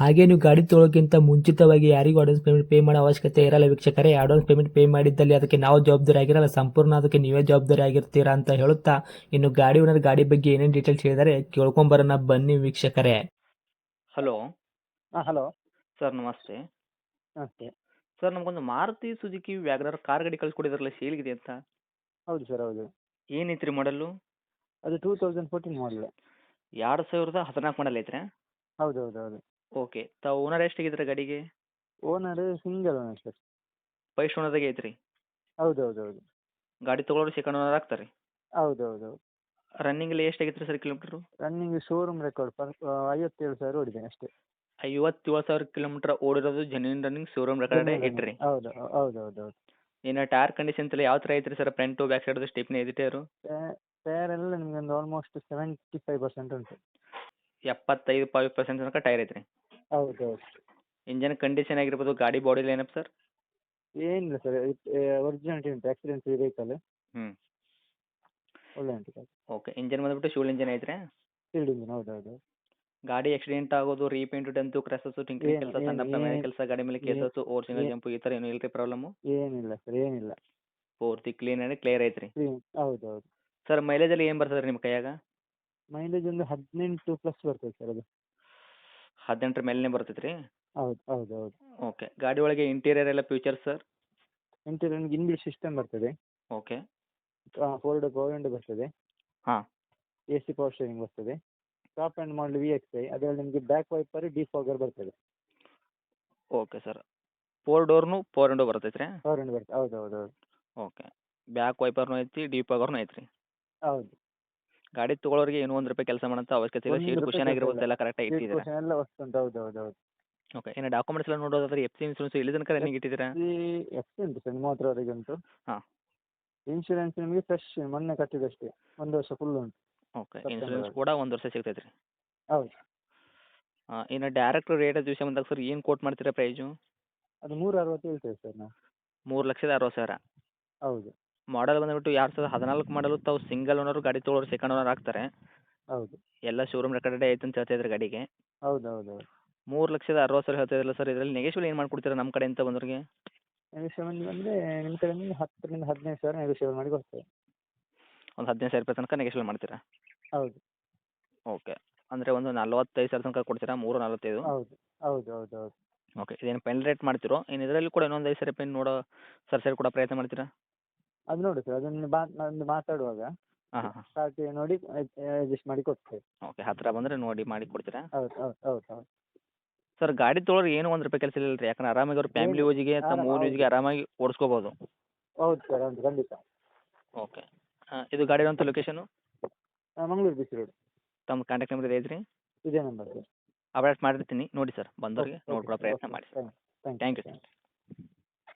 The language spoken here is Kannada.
ಹಾಗೆ ನೀವು ಗಾಡಿ ತೊಳೋಕ್ಕಿಂತ ಮುಂಚಿತವಾಗಿ ಯಾರಿಗೂ ಅಡ್ವಾನ್ಸ್ ಪೇಮೆಂಟ್ ಪೇ ಮಾಡೋ ಅವಶ್ಯಕತೆ ಇರಲ್ಲ ವೀಕ್ಷಕರೇ. ಅಡ್ವಾನ್ಸ್ ಪೇಮೆಂಟ್ ಪೇ ಮಾಡಿದ್ದಲ್ಲಿ ಅದಕ್ಕೆ ನಾವು ಜವಾಬ್ದಾರಿ ಆಗಿರಲ್ಲ. ಸಂಪೂರ್ಣ ಅದಕ್ಕೆ ನೀವೇ ಜವಾಬ್ದಾರಿ ಆಗಿರ್ತೀರಾ ಅಂತ ಹೇಳುತ್ತಾ ಇನ್ನು ಗಾಡಿ ಓನರ್ ಗಾಡಿ ಬಗ್ಗೆ ಏನೇನು ಡೀಟೇಲ್ಸ್ ಹೇಳಿದರೆ ಕೇಳ್ಕೊಂಬರೋಣ ಬನ್ನಿ ವೀಕ್ಷಕರೇ. ಹಲೋ ಹಾಂ ಹಲೋ ಸರ್ ನಮಸ್ತೆ. ನಮಸ್ತೆ. ಸರ್ ನಮಗೊಂದು ಮಾರುತಿ ಸುಜುಕಿ ವ್ಯಾಗ್ನರ್ ಕಾರ್ ಗಾಡಿ ಕಳಿಸ್ಕೊಡಿದ್ರಲ್ಲ ಸೇಲ್ಗಿದೆ ಅಂತ. ಹೌದು ಸರ್ ಹೌದು. ಏನೈತ್ರಿ ಮಾಡಲು ಅದು ಟೂ ತೌಸಂಡ್ ಫೋರ್ಟೀನ್ ಮಾಡಲ್ ಎರಡು ಸಾವಿರದ ಹದಿನಾಲ್ಕು ಮಾಡಲ್ ಐತ್ರಿ? ಹೌದು ಹೌದು ಹೌದು. ಓಕೆ. ತಾವು ಓನರ್ ಎಷ್ಟಾಗಿದ್ರೆ ಗಾಡಿಗೆ? Owner single owner sir first ಓನರ್ದಾಗೆ ಐತ್ರಿ? ಹೌದು ಹೌದು ಹೌದು ಗಾಡಿ ತೊಗೊಳೋರು ಸೆಕೆಂಡ್ ಓನರ್ ಆಗ್ತಾರೆ? ಹೌದು ಹೌದು ಹೌದು ಎಷ್ಟು ಎಷ್ಟಾಗೈತ್ರಿ sir kilometre running showroom record per ಐವತ್ತೇಳು ಸಾವಿರ ಓಡಿದೆ ಅಷ್ಟೇ. ಐವತ್ತೇಳು ಸಾವಿರ ಕಿಲೋಮೀಟರ್ ಓಡಿರೋದು ಜೆನ್ಯೂನ್ ರನ್ನಿಂಗ್ ಶೋರೂಮ್ ರೆಕಾರ್ಡ್ ಇಟ್ರಿ ಹೌದು ಹೌದು ಹೌದು ಹೌದು ಇನ್ನು ಟೈರ್ ಕಂಡೀಷನ್ ಎಲ್ಲ ಯಾವ ಥರ ಐತ್ರಿ sir front back side stepney ಎದಿಟೇರು? Tyre ಎಲ್ಲ ನಿಮ್ಗೆ ಒಂದು ಆಲ್ಮೋಸ್ಟ್ ಸೆವೆಂಟಿ ಫೈವ್ ಪರ್ಸೆಂಟ್ ಉಂಟು. ಎಪ್ಪತ್ತೈದು ಫೈವ್ ಪರ್ಸೆಂಟ್ ತನಕ ಟೈರ್ ಐತ್ರಿ. ಹೌದು ಹೌದು ಇಂಜನ್ ಕಂಡೀಷನ್ ಆಗಿರ್ಬೋದು ಗಾಡಿ ಬಾಡಿ ಏನಪ್ಪ ಸರ್? ಏನಿಲ್ಲ ಸರ್ ಒರಿಜಿನಾಲಿಟಿ ಉಂಟು ಆಕ್ಸಿಡೆಂಟ್ ವೆಹಿಕಲ್ ಹ್ಞೂ ಒಳ್ಳೆ ಉಂಟು ಸರ್ ಓಕೆ ಇಂಜನ್ ಬಂದ್ಬಿಟ್ಟು ಶೂಲ್ ಇಂಜನ್ ಐತ್ರಿ? ಫೀಲ್ಡ್ ಇಂಜಿನ್ ಹೌದು ಹೌದು ಗಾಡಿ ಆಕ್ಸಿಡೆಂಟ್ ಆಗೋದು ರೀಪೇಂಟ್ ಡಂತು ಕ್ರಸಸ್ಸು ಟಿಂಕರಿಂಗ್ ಕೆಲಸ ಸಣ್ಣ ಏನ್- ಕೆಲಸ ಗಾಡಿ ಮೇಲೆ ಕೇಸಸ್ ಕೇಸಸ್ಸು ಜಂಪ್ ಈ ಥರ ಏನು ಇಲ್ರಿ ಪ್ರಾಬ್ಲಮ್ಮು ಏನಿಲ್ಲ ಸರ್ ಏನಿಲ್ಲ. ಪೂರ್ತಿ ಕ್ಲೀನ್ ಆಗಿ ಕ್ಲಿಯರ್ ಐತ್ರಿ. ಹೌದು ಹೌದು ಸರ್ ಮೈಲೇಜಲ್ಲಿ ಏನು ಬರ್ತದೆ ನಿಮ್ಮ ಕೈಯಾಗ? ಮೈಲೇಜ್ ಒಂದು ಹದಿನೆಂಟು ಪ್ಲಸ್ ಬರ್ತದೆ ಸರ್ ಅದು. ಹದಿನೆಂಟರ ಮೇಲೇ ಬರ್ತೈತೆ ರೀ ಹೌದು ಹೌದು ಹೌದು. ಓಕೆ ಗಾಡಿ ಒಳಗೆ ಇಂಟೀರಿಯರ್ ಎಲ್ಲ ಫ್ಯೂಚರ್ ಸರ್ ಇಂಟೀರಿಯರ್ ನಿಮ್ಗೆ ಇನ್ಬಿಲ್ಟ್ ಸಿಸ್ಟಮ್ ಬರ್ತದೆ. ಓಕೆ ಫೋರ್ ಪವರ್ ವಿಂಡೋ ಬರ್ತದೆ. ಹಾ. ಎ ಸಿ ಪವರ್ ಸ್ಟೇರಿಂಗ್ ಬರ್ತದೆ. Top end model V X I ಅದರಲ್ಲಿ ನಿಮಗೆ ಬ್ಯಾಕ್ ವೈಪರ್ ಡಿಫಾಗರ್ ಬರ್ತದೆ. ಓಕೆ ಸರ್ ಫೋರ್ ಡೋರ್ನು ಫೋರ್ ವಿಂಡೋ ಬರ್ತೈತೆ ರೀ ಫೋರ್ ವಿಂಡೋ ಬರ್ತದೆ. ಹೌದು ಹೌದು ಹೌದು. ಓಕೆ ಬ್ಯಾಕ್ ವೈಪರ್ನು ಐತಿ ಡೀಪ್ ಆಗರ್ನು ರೀ ಹೌದು. ಗಾಡಿ ತಗೊಳ್ಳೋರಿಗೆ ಏನೋ ಒಂದು ರೂಪಾಯಿ ಕೆಲಸ ಮಾಡೋಂಥ ಅವಶ್ಯಕತೆ ಇಲ್ಲ ಸೀಟ್ ಕುಶನ್ ಆಗಿರ್ಬೋದು. ಎಲ್ಲ ಕರೆಕ್ಟಾಗಿ ಇಟ್ಟಿದ್ದೀರಾ? ಎಲ್ಲ ಹೌದು ಹೌದು ಹೌದು ಓಕೆ ಇನ್ನು ಡಾಕ್ಯುಮೆಂಟ್ಸ್ ಎಲ್ಲ ನೋಡೋದಾದ್ರೆ ಎಫ್ ಸಿ ಇನ್ಸೂರೆನ್ಸ್ ಇಲ್ಲಿ ತನಕ ರನ್ನಿಂಗ್ ಇಟ್ಟಿದ್ದೀರಾ? ಈ ಸಿ ಉಂಟು ಸರ್ ಮೂವತ್ತರವರೆಗೆ ಉಂಟು ಹಾ. ಇನ್ಶೂರೆನ್ಸ್ ನಿಮಗೆ ಫ್ರೆಶ್ ಮೊನ್ನೆ ಕಟ್ಟಿದಷ್ಟೇ. ಒಂದು ವರ್ಷ ಫುಲ್ ಉಂಟು. ಓಕೆ ಇನ್ಶೂರೆನ್ಸ್ ಇನ್ಸೂರೆನ್ಸ್ ಕೂಡ ಒಂದು ವರ್ಷ ಸಿಗ್ತೈತೆ ರೀ ಹೌದು ಇನ್ನು ಡೈರೆಕ್ಟ್ ರೇಟ್ ವಿಷಯ ಬಂದಾಗ ಸರ್ ಏನು ಕೋಟ್ ಮಾಡ್ತೀರಾ ಪ್ರೈಸು ಅದು ಮೂರು ಅರವತ್ತು ಹೇಳ್ತೇವೆ ಸರ್ ನಾವು. ಮೂರು ಲಕ್ಷದ ಅರವತ್ತು ಸಾವಿರ. ಹೌದು. ಮಾಡಲ್ ಬಂದ್ಬಿಟ್ಟು ಎರಡು ಸಾವಿರದ ಹದಿನಾಲ್ಕು ಮಾಡಲು ತಾವು ಸಿಂಗಲ್ ಓನರ್ ಗಾಡಿ ತೊಗೊಳೋರು ಸೆಕೆಂಡ್ ಓನರ್ ಆಗ್ತಾರೆ. ಹೌದು. ಎಲ್ಲ ಶೋರೂಮ್ ರೆಕಾರ್ಡ್ ಐತೆ ಅಂತ ಹೇಳ್ತಾ ಇದ್ದಾರೆ ಗಾಡಿಗೆ. ಹೌದು ಹೌದು ಹೌದು ಮೂರು ಲಕ್ಷದ ಅರವತ್ತು ಸಾವಿರ ಹೇಳ್ತಾ ಇದ್ರಲ್ಲ ಸರ್ ಇದರಲ್ಲಿ ನೆಗೆಶಿಯಲ್ ಏನು ಮಾಡ್ಕೊಡ್ತೀರಾ ನಮ್ಮ ಕಡೆ ಬಂದವ್ರಿಗೆ? ನೆಗೋಷಿಯೇಬಲ್ ಬಂದರೆ ನಿಮ್ಮ ಕಡೆಯಿಂದ ಹತ್ತರಿಂದ ಹದಿನೈದು ಸಾವಿರ ನೆಗೋಷಿಯೇಬಲ್ ಮಾಡಿ ಕೊಡ್ತೇವೆ. ಒಂದು ಹದಿನೈದು ಸಾವಿರ ರೂಪಾಯಿ ತನಕ ನೆಗೆಶ್ವಲ್ ಮಾಡ್ತೀರಾ? ಹೌದು. ಓಕೆ ಅಂದ್ರೆ ಒಂದು ನಲ್ವತ್ತೈದು ಸಾವಿರ ತನಕ ಕೊಡ್ತೀರಾ? ಮೂರು ನಲ್ವತ್ತೈದು? ಹೌದು. ಹೌದು ಹೌದು ಹೌದು ಓಕೆ ಇದೇನು ಪೆನ್ ರೇಟ್ ಮಾಡ್ತಿರೋ? ಇನ್ನು ಇದರಲ್ಲಿ ಕೂಡ ಇನ್ನೊಂದು ಐದು ಸಾವಿರ ರೂಪಾಯಿ ನೋಡೋ ಸರ್ ಸರಿ ಕೂಡ ಪ್ರಯತ್ನ ಮಾಡ್ತೀರಾ? ಅದು ನೋಡಿ ಸರ್ ಅದನ್ನು ಬಾ ಒಂದು ಮಾತಾಡುವಾಗ ಹಾಂ ಹಾಂ ಹಾಂ. ಪಾರ್ಟಿ ನೋಡಿ ಅಡ್ಜಸ್ಟ್ ಮಾಡಿ ಕೊಡ್ತೇವೆ. ಓಕೆ ಹತ್ತಿರ ಬಂದರೆ ನೋಡಿ ಮಾಡಿ ಕೊಡ್ತೀರಾ? ಹೌದು ಹೌದು ಹೌದು ಹೌದು. ಸರ್ ಗಾಡಿ ತೊಗೊಳೋರು ಏನು ಒಂದು ರೂಪಾಯಿ ಕೆಲಸ ಇಲ್ಲ ರೀ ಯಾಕಂದ್ರೆ ಆರಾಮಾಗಿ ಅವ್ರ ಫ್ಯಾಮಿಲಿ? ಯೂಸಿಗೆ ತಮ್ಮ ಊರಿಗೆ. ಯೂಸಿಗೆ ಆರಾಮಾಗಿ ಓಡಿಸ್ಕೋಬೋದು. ಹೌದು ಸರ್ ಹೌದು ಖಂಡಿತ. ಓಕೆ ಇದು ಗಾಡಿ ಇರೋಂಥ ಲೊಕೇಶನು ಮಂಗಳೂರು ಬಿಸಿ ರೋಡ್ ತಮ್ಮ ಕಾಂಟ್ಯಾಕ್ಟ್ ನಂಬರ್ ಐತ್ರಿ? ಇದೇ ನಂಬರ್ ಸರ್ ಅಪ್ಡೇಟ್ ಮಾಡಿರ್ತೀನಿ ನೋಡಿ ಸರ್ ಬಂದವ್ರಿಗೆ ನೋಡ್ಕೊಳ್ಳೋ ಪ್ರಯತ್ನ ಮಾಡಿ ಸರ್ ಥ್ಯಾಂಕ್ ಯು ಸರ್